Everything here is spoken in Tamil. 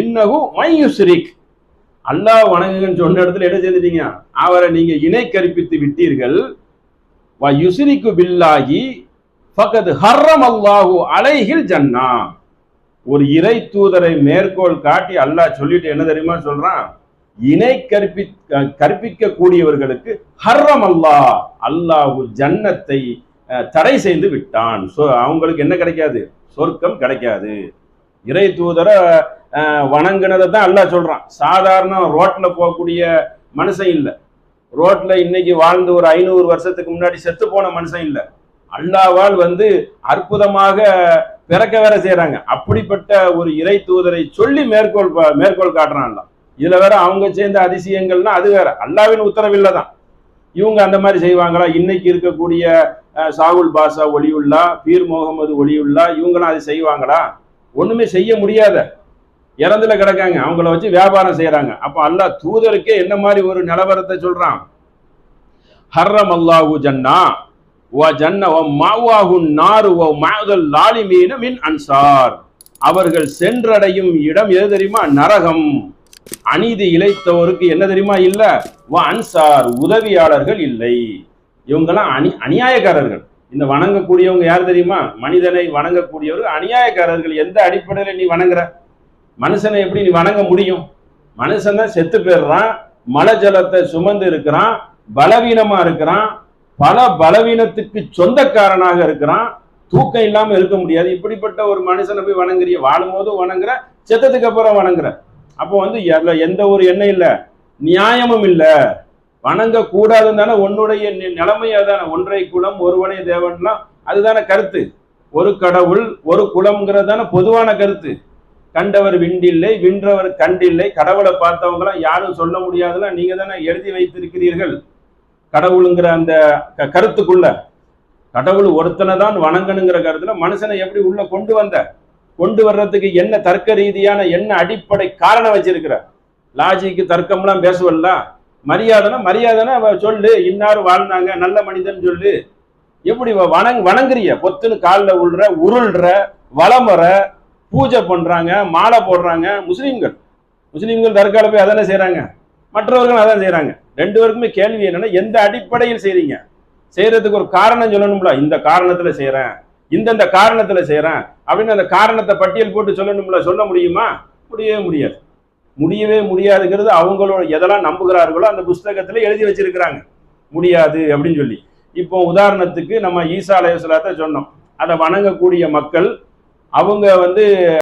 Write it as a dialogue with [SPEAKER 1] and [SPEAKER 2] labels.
[SPEAKER 1] இன்னகு மையுஸ்ரிக் அல்லாஹ் வணங்குங்கன்னு சொன்ன இடத்துல என்ன செஞ்சிட்டீங்க அவரை நீங்க இணை கற்பித்து விட்டீர்கள். வ யுஸ்ரிக்கு பில்லாகி ஃபகத் ஹர்ரம் அல்லாஹு அலைஹில் ஜன்னா. ஒரு இறை தூதரை மேற்கோள் காட்டி அல்லாஹ் சொல்லிட்டு என்ன தெரியுமா சொல்றான்? இணை கற்பி கற்பிக்க கூடியவர்களுக்கு ஹர்ரம் அல்லாஹ் அல்லாஹு ஜன்னத்தை தடை செய்து விட்டான். அவங்களுக்கு என்ன கிடைக்காது? சொர்க்கம் கிடைக்காது. இறை தூதரை வணங்கினதை தான் அல்லாஹ் சொல்றான். சாதாரண ரோட்டில் போகக்கூடிய மனுஷன் இல்லை. ரோட்ல இன்னைக்கு வாழ்ந்து ஒரு ஐநூறு வருஷத்துக்கு முன்னாடி செத்து போன மனுஷன் இல்லை. அல்லாவால் வந்து அற்புதமாக பிறக்க வேற செய்கிறாங்க அப்படிப்பட்ட ஒரு இறை தூதரை சொல்லி மேற்கோள் மேற்கோள் காட்டுறான் இதில் வேற அவங்க சேர்ந்த அதிசயங்கள்னா அது வேற. அல்லாவின் உத்தரவில்லை தான். இவங்க அந்த மாதிரி செய்வாங்களா? இன்னைக்கு இருக்கக்கூடிய சாகுல் பாஷா ஒளியுள்ளா பீர் முகமது ஒளியுள்ளா இவங்களாம் அது செய்வாங்களா? ஒண்ணுமே செய்ய முடியாத இறந்துல கிடக்காங்க. அவங்கள வச்சு வியாபாரம் செய்யறாங்க அப்ப அல்லாஹ் தூதருக்கே என்ன மாதிரி ஒரு நிலவரத்தை சொல்றான்? ஹர்ரம் அல்லாஹு ஜன்னா வ ஜன்ன வ மாவாஹு நாரு ஓ மாதல் லாலிமீன மின் அன்சார். அவர்கள் சென்றடையும் இடம் எது தெரியுமா? நரகம். அநீதி இழைத்தவருக்கு என்ன தெரியுமா? இல்ல. வ அன்சார் உதவியாளர்கள் இல்லை. இவங்கெல்லாம் அணி அநியாயக்காரர்கள். இந்த வணங்கக்கூடியவங்க யார் தெரியுமா? மனிதனை வணங்கக்கூடியவர்கள். அநியாயக்காரர்கள். எந்த அடிப்படையில் நீ வணங்குற? மனுஷனை எப்படி நீ வணங்க முடியும்? மனுஷன் தான் செத்து போயிடுறான் மலை ஜலத்தை சுமந்து இருக்கிறான் பலவீனமா இருக்கிறான் பல பலவீனத்துக்கு சொந்தக்காரனாக இருக்கிறான் தூக்கம் இல்லாம இருக்க முடியாது. இப்படிப்பட்ட ஒரு மனுஷனை போய் வணங்குறிய வாழும்போது வணங்குற செத்ததுக்கு அப்புறம் வணங்குற. அப்போ வந்து அதுல எந்த ஒரு எண்ணம் இல்ல நியாயமும் இல்ல. வணங்க கூடாதுன்னு தானே உன்னுடைய நி- நிலைமை அதானே ஒன்றை குலம் ஒருவனே தேவன்லாம் அதுதானே கருத்து. ஒரு கடவுள் ஒரு குலம்ங்கிறது தானே பொதுவான கருத்து. கண்டவர் விண்டில்லை வின்றவர் கண்டில்லை. கடவுளை பார்த்தவங்களாம் யாரும் சொல்ல முடியாதுன்னா நீங்க தானே எழுதி வைத்திருக்கிறீர்கள். கடவுளுங்கிற அந்த க- கருத்துக்குள்ள. கடவுள் ஒருத்தனை தான் வணங்கணுங்கிற கருத்துல மனுஷனை எப்படி உள்ள கொண்டு வந்த? கொண்டு வர்றதுக்கு என்ன தர்க்க ரீதியான என்ன அடிப்படை காரணம் வச்சிருக்கிற? லாஜிக்கு தர்க்கம்லாம் பேசுவல்ல. மரியாதைனா மரியாதைனா சொல்லு இன்னாரு வாழ்ந்தாங்க நல்ல மனிதன் சொல்லு. எப்படி வணங் வணங்குறிய? பொத்துன்னு காலில் உள்ற உருள்ற வளமுற பூஜை பண்ணுறாங்க மாலை போடுறாங்க முஸ்லீம்கள். முஸ்லீம்கள் தர்கால போய் அதானே செய்கிறாங்க மற்றவர்கள் அதான் செய்கிறாங்க ரெண்டு பேருக்குமே கேள்வி என்னென்னா எந்த அடிப்படையில் செய்கிறீங்க செய்கிறதுக்கு ஒரு காரணம் சொல்லணும்ல. இந்த காரணத்தில் செய்கிறேன் இந்தந்த காரணத்தில் செய்கிறேன் அப்படின்னு அந்த காரணத்தை பட்டியல் போட்டு சொல்லணும்ல. சொல்ல முடியுமா? முடியவே முடியாது. முடியவே முடியாதுங்கிறது அவங்களோட எதெல்லாம் நம்புகிறார்களோ அந்த புஸ்தகத்தில் எழுதி வச்சிருக்கிறாங்க. முடியாது அப்படின்னு சொல்லி. இப்போ உதாரணத்துக்கு நம்ம ஈசா அலையசலாத்த சொன்னோம். அதை வணங்கக்கூடிய மக்கள் அவங்க வந்து